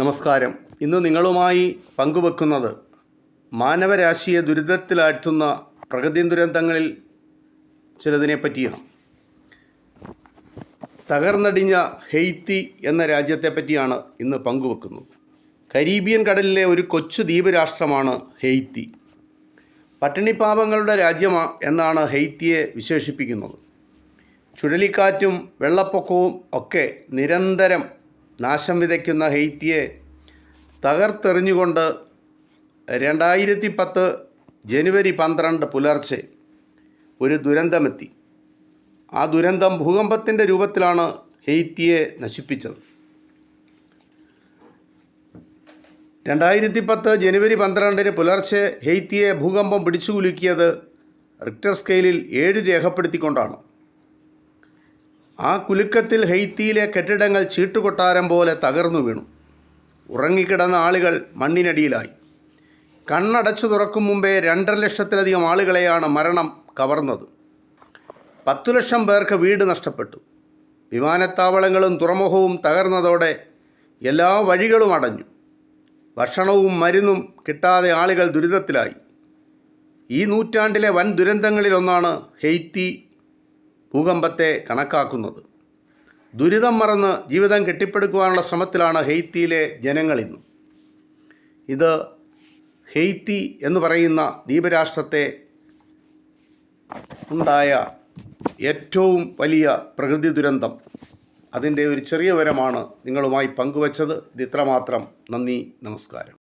നമസ്കാരം. ഇന്ന് നിങ്ങളുമായി പങ്കുവെക്കുന്നത് മാനവരാശിയെ ദുരിതത്തിലാഴ്ത്തുന്ന പ്രകൃതി ദുരന്തങ്ങളിൽ ചിലതിനെ പറ്റിയാണ് തകർന്നടിഞ്ഞ ഹെയ്ത്തി എന്ന രാജ്യത്തെ പറ്റിയാണ് ഇന്ന് പങ്കുവെക്കുന്നത്. കരീബിയൻ കടലിലെ ഒരു കൊച്ചു ദ്വീപ് രാഷ്ട്രമാണ് ഹെയ്ത്തി. പട്ടിണിപ്പാവങ്ങളുടെ രാജ്യമാ എന്നാണ് ഹെയ്ത്തിയെ വിശേഷിപ്പിക്കുന്നത്. ചുഴലിക്കാറ്റും വെള്ളപ്പൊക്കവും ഒക്കെ നിരന്തരം നാശം വിതയ്ക്കുന്ന ഹെയ്ത്തിയെ തകർത്തെറിഞ്ഞുകൊണ്ട് രണ്ടായിരത്തി പത്ത് ജനുവരി പന്ത്രണ്ട് പുലർച്ചെ ഒരു ദുരന്തമെത്തി. ആ ദുരന്തം ഭൂകമ്പത്തിന്റെ രൂപത്തിലാണ് ഹെയ്ത്തിയെ നശിപ്പിച്ചത്. രണ്ടായിരത്തി പത്ത് ജനുവരി പന്ത്രണ്ടിന് പുലർച്ചെ ഹെയ്ത്തിയെ ഭൂകമ്പം പിടിച്ചുകുലുക്കിയത് റിക്ടർ സ്കെയിലിൽ ഏഴ് രേഖപ്പെടുത്തിക്കൊണ്ടാണ്. ആ കുലുക്കത്തിൽ ഹെയ്ത്തിയിലെ കെട്ടിടങ്ങൾ ചീട്ടുകൊട്ടാരം പോലെ തകർന്നു വീണു. ഉറങ്ങിക്കിടന്ന ആളുകൾ മണ്ണിനടിയിലായി. കണ്ണടച്ചു തുറക്കും മുമ്പേ രണ്ടര ലക്ഷത്തിലധികം ആളുകളെയാണ് മരണം കവർന്നത്. പത്തു ലക്ഷം പേർക്ക് വീട് നഷ്ടപ്പെട്ടു. വിമാനത്താവളങ്ങളും തുറമുഖവും തകർന്നതോടെ എല്ലാ വഴികളും അടഞ്ഞു. ഭക്ഷണവും മരുന്നും കിട്ടാതെ ആളുകൾ ദുരിതത്തിലായി. ഈ നൂറ്റാണ്ടിലെ വൻ ദുരന്തങ്ങളിലൊന്നാണ് ഹെയ്ത്തി ഭൂകമ്പത്തെ കണക്കാക്കുന്നത്. ദുരിതം മറന്ന് ജീവിതം കെട്ടിപ്പടുക്കുവാനുള്ള ശ്രമത്തിലാണ് ഹെയ്ത്തിയിലെ ജനങ്ങളിന്ന് ഇത് ഹെയ്ത്തി എന്ന് പറയുന്ന ദ്വീപരാഷ്ട്രത്തെ ഉണ്ടായ ഏറ്റവും വലിയ പ്രകൃതി ദുരന്തം. അതിന്റെ ഒരു ചെറിയ വരമാണ് നിങ്ങളുമായി പങ്കുവച്ചത്. ഇത് ഇത്രമാത്രം. നന്ദി നമസ്കാരം.